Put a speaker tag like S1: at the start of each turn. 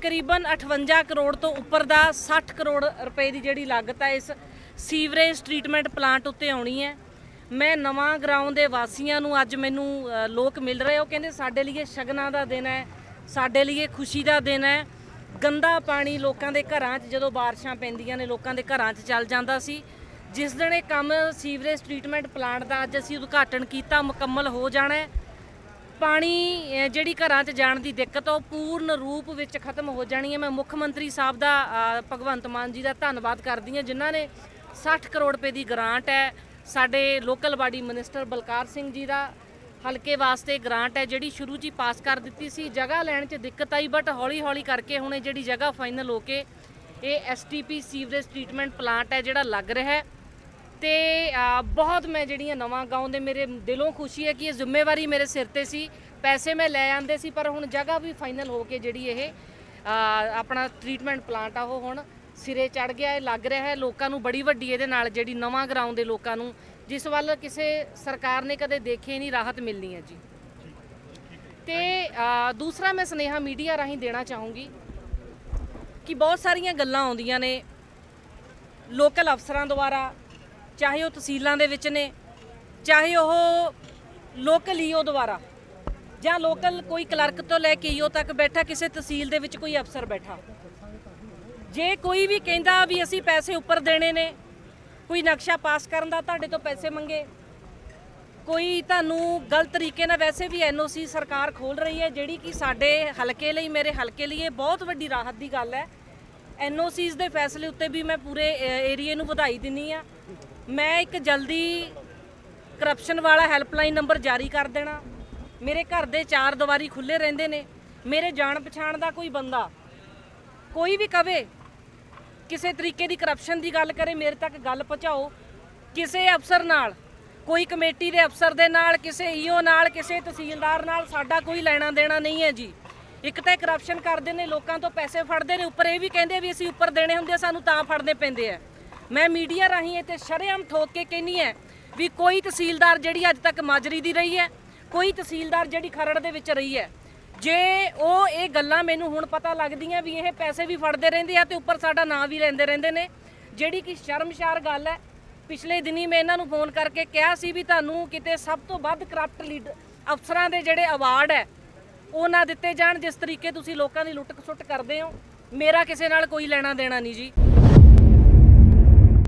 S1: ਤਕਰੀਬਨ 58 ਕਰੋੜ ਤੋਂ ਉੱਪਰ ਦਾ 60 ਕਰੋੜ ਰੁਪਏ ਦੀ ਜਿਹੜੀ ਲਾਗਤ ਹੈ ਇਸ ਸੀਵਰੇਜ ਟ੍ਰੀਟਮੈਂਟ ਪਲਾਂਟ ਉੱਤੇ ਆਉਣੀ ਹੈ। ਮੈਂ ਨਵਾਂ ਗਰਾਊਂਡ ਦੇ ਵਾਸੀਆਂ ਨੂੰ ਅੱਜ ਮੈਨੂੰ ਲੋਕ ਮਿਲ ਰਹੇ ਉਹ ਕਹਿੰਦੇ ਸਾਡੇ ਲਈ ਇਹ ਸ਼ਗਨਾਂ ਦਾ ਦਿਨ ਹੈ, ਸਾਡੇ ਲਈ ਇਹ ਖੁਸ਼ੀ ਦਾ ਦਿਨ ਹੈ। ਗੰਦਾ ਪਾਣੀ ਲੋਕਾਂ ਦੇ ਘਰਾਂ 'ਚ, ਜਦੋਂ ਬਾਰਿਸ਼ਾਂ ਪੈਂਦੀਆਂ ਨੇ, ਲੋਕਾਂ ਦੇ ਘਰਾਂ 'ਚ ਚੱਲ ਜਾਂਦਾ ਸੀ। ਜਿਸ ਦਿਨ ਇਹ ਕੰਮ ਸੀਵਰੇਜ ਟ੍ਰੀਟਮੈਂਟ ਪਲਾਂਟ ਦਾ ਅੱਜ ਅਸੀਂ ਉਦਘਾਟਨ ਕੀਤਾ, ਮੁਕੰਮਲ ਹੋ ਜਾਣਾ ਹੈ। ਪਾਣੀ ਜਿਹੜੀ ਘਰਾਂ 'ਚ ਜਾਣ ਦੀ ਦਿੱਕਤ ਆ, ਉਹ ਪੂਰਨ ਰੂਪ ਵਿੱਚ ਖਤਮ ਹੋ ਜਾਣੀ ਹੈ। ਮੈਂ ਮੁੱਖ ਮੰਤਰੀ ਸਾਹਿਬ ਦਾ ਭਗਵੰਤ ਮਾਨ ਜੀ ਦਾ ਧੰਨਵਾਦ ਕਰਦੀ ਹਾਂ ਜਿਨ੍ਹਾਂ ਨੇ 60 ਕਰੋੜ ਰੁਪਏ ਦੀ ਗ੍ਰਾਂਟ ਹੈ। ਸਾਡੇ local body minister Balkar Singh ji ਦਾ ਹਲਕੇ ਵਾਸਤੇ ਗ੍ਰਾਂਟ ਹੈ ਜਿਹੜੀ ਸ਼ੁਰੂ 'ਚ ਹੀ ਪਾਸ ਕਰ ਦਿੱਤੀ ਸੀ। ਜਗ੍ਹਾ ਲੈਣ 'ਚ ਦਿੱਕਤ ਆਈ ਬਟ ਹੌਲੀ ਹੌਲੀ ਕਰਕੇ ਹੁਣ ਇਹ ਜਿਹੜੀ ਜਗ੍ਹਾ ਫਾਈਨਲ ਹੋ ਕੇ ਇਹ ਐਸਟੀਪੀ ਸੀਵਰੇਜ ਟ੍ਰੀਟਮੈਂਟ ਪਲਾਂਟ ਹੈ ਜਿਹੜਾ ਲੱਗ ਰਿਹਾ ਹੈ। ਤੇ ਬਹੁਤ ਮੈਂ ਜਿਹੜੀਆਂ ਨਵਾਂ ਗਾਉਂ ਦੇ ਮੇਰੇ ਦਿਲੋਂ ਖੁਸ਼ੀ ਹੈ ਕਿ ਇਹ ਜ਼ਿੰਮੇਵਾਰੀ ਮੇਰੇ ਸਿਰ ਤੇ ਸੀ। ਪੈਸੇ ਮੈਂ ਲੈ ਆਂਦੇ ਸੀ, ਪਰ ਹੁਣ ਜਗ੍ਹਾ ਵੀ ਫਾਈਨਲ ਹੋ ਕੇ ਜਿਹੜੀ ਇਹ ਆਪਣਾ ਟ੍ਰੀਟਮੈਂਟ ਪਲਾਂਟ ਆ ਉਹ ਹੁਣ ਸਿਰੇ ਚੜ ਗਿਆ ਇਹ ਲੱਗ ਰਿਹਾ ਹੈ। ਲੋਕਾਂ ਨੂੰ ਬੜੀ ਵੱਡੀ ਇਹਦੇ ਨਾਲ ਜਿਹੜੀ ਨਵਾਂ ਗਰਾਊਂਡ ਦੇ ਲੋਕਾਂ ਨੂੰ, ਜਿਸ ਵੱਲ ਕਿਸੇ ਸਰਕਾਰ ਨੇ ਕਦੇ ਦੇਖੇ ਨਹੀਂ, ਰਾਹਤ ਮਿਲਣੀ ਹੈ ਜੀ। ਤੇ ਦੂਸਰਾ ਮੈਂ ਸੁਨੇਹਾ ਮੀਡੀਆ ਰਾਹੀਂ ਦੇਣਾ ਚਾਹੂੰਗੀ ਕਿ ਬਹੁਤ ਸਾਰੀਆਂ ਗੱਲਾਂ ਆਉਂਦੀਆਂ ਨੇ। ਲੋਕਲ ਅਫਸਰਾਂ ਦੁਆਰਾ ਚਾਹੇ ਉਹ ਤਹਿਸੀਲਾਂ ਦੇ ਵਿੱਚ ਨੇ, ਚਾਹੇ ਉਹ ਲੋਕਲ ਈਓ ਦੁਆਰਾ ਜਾਂ ਲੋਕਲ ਕੋਈ ਕਲਰਕ ਤੋਂ ਲੈ ਕੇ ਈਓ ਤੱਕ ਬੈਠਾ, ਕਿਸੇ ਤਹਿਸੀਲ ਦੇ ਵਿੱਚ ਕੋਈ ਅਫਸਰ ਬੈਠਾ। ਜੇ ਕੋਈ ਵੀ ਕਹਿੰਦਾ ਵੀ ਅਸੀਂ ਪੈਸੇ ਉੱਪਰ ਦੇਣੇ ਨੇ, ਕੋਈ ਨਕਸ਼ਾ ਪਾਸ ਕਰਨ ਦਾ ਤੁਹਾਡੇ ਤੋਂ ਪੈਸੇ ਮੰਗੇ, ਕੋਈ ਤੁਹਾਨੂੰ ਗਲਤ ਤਰੀਕੇ ਨਾਲ ਵੈਸੇ ਵੀ ਐਨਓਸੀ ਸਰਕਾਰ ਖੋਲ ਰਹੀ ਹੈ, ਜਿਹੜੀ ਕਿ ਸਾਡੇ ਹਲਕੇ ਲਈ, ਮੇਰੇ ਹਲਕੇ ਲਈ ਇਹ ਬਹੁਤ ਵੱਡੀ ਰਾਹਤ ਦੀ ਗੱਲ ਹੈ। ਐਨਓਸੀਜ਼ ਦੇ ਫੈਸਲੇ ਉੱਤੇ ਵੀ ਮੈਂ ਪੂਰੇ ਏਰੀਏ ਨੂੰ ਵਧਾਈ ਦਿੰਨੀ ਆ ਮੈਂ ਇੱਕ ਜਲਦੀ ਕਰਪਸ਼ਨ ਵਾਲਾ ਹੈਲਪਲਾਈਨ ਨੰਬਰ ਜਾਰੀ ਕਰ ਦੇਣਾ। ਮੇਰੇ ਘਰ ਦੇ ਚਾਰ ਦੀਵਾਰੀ ਖੁੱਲੇ ਰਹਿੰਦੇ ਨੇ। ਮੇਰੇ ਜਾਣ ਪਛਾਣ ਦਾ ਕੋਈ ਬੰਦਾ ਕੋਈ ਵੀ ਕਵੇ, ਕਿਸੇ ਤਰੀਕੇ ਦੀ ਕਰਪਸ਼ਨ ਦੀ ਗੱਲ ਕਰੇ, ਮੇਰੇ ਤੱਕ ਗੱਲ ਪਹੁੰਚਾਓ। ਕਿਸੇ ਅਫਸਰ ਨਾਲ, ਕੋਈ ਕਮੇਟੀ ਦੇ ਅਫਸਰ ਦੇ ਨਾਲ, ਕਿਸੇ ਈਓ ਨਾਲ, ਕਿਸੇ ਤਹਿਸੀਲਦਾਰ ਨਾਲ ਸਾਡਾ ਕੋਈ ਲੈਣਾ ਦੇਣਾ ਨਹੀਂ ਹੈ ਜੀ। ਇੱਕ ਤਾਂ ਕਰਪਸ਼ਨ ਕਰਦੇ ਨੇ, ਲੋਕਾਂ ਤੋਂ ਪੈਸੇ ਫੜਦੇ ਨੇ, ਉੱਪਰ ਇਹ ਵੀ ਕਹਿੰਦੇ ਵੀ ਅਸੀਂ ਉੱਪਰ ਦੇਣੇ ਹੁੰਦੇ ਸਾਨੂੰ ਤਾਂ ਫੜਨੇ ਪੈਂਦੇ ਆ। ਮੈਂ ਮੀਡੀਆ ਰਾਹੀਂ ਇੱਥੇ ਸ਼ਰੇਆਮ ਠੋਕ ਕੇ ਕਹਿੰਨੀ ਹੈ ਵੀ ਕੋਈ ਤਹਿਸੀਲਦਾਰ ਜਿਹੜੀ ਅੱਜ ਤੱਕ ਮਾਜਰੀ ਦੀ ਰਹੀ ਹੈ, ਕੋਈ ਤਹਿਸੀਲਦਾਰ ਜਿਹੜੀ ਖਰੜ ਦੇ ਵਿੱਚ ਰਹੀ ਹੈ। ਜੇ ਉਹ ਇਹ ਗੱਲਾਂ ਮੈਨੂੰ ਹੁਣ ਪਤਾ ਲੱਗਦੀਆਂ ਵੀ ਇਹ ਪੈਸੇ ਵੀ ਫੜਦੇ ਰਹਿੰਦੇ ਆ ਤੇ ਉੱਪਰ ਸਾਡਾ ਨਾਂ ਵੀ ਲੈਂਦੇ ਰਹਿੰਦੇ ਨੇ, ਜਿਹੜੀ ਕਿ ਸ਼ਰਮਸ਼ਾਰ ਗੱਲ ਹੈ, ਪਿਛਲੇ ਦਿਨੀ ਮੈਂ ਇਹਨਾਂ ਨੂੰ ਫੋਨ ਕਰਕੇ ਕਿਹਾ ਸੀ ਵੀ ਤੁਹਾਨੂੰ ਕਿਤੇ ਸਭ ਤੋਂ ਵੱਧ ਕਰਪਟ ਲੀਡ ਅਫਸਰਾਂ ਦੇ ਜਿਹੜੇ ਅਵਾਰਡ ਹੈ ਉਹ ਨਾ ਦਿੱਤੇ ਜਾਣ ਜਿਸ ਤਰੀਕੇ ਤੁਸੀਂ ਲੋਕਾਂ ਦੀ ਲੁੱਟ ਖਸੁੱਟ ਕਰਦੇ ਹੋ। ਮੇਰਾ ਕਿਸੇ ਨਾਲ ਕੋਈ ਲੈਣਾ ਦੇਣਾ ਨਹੀਂ ਜੀ।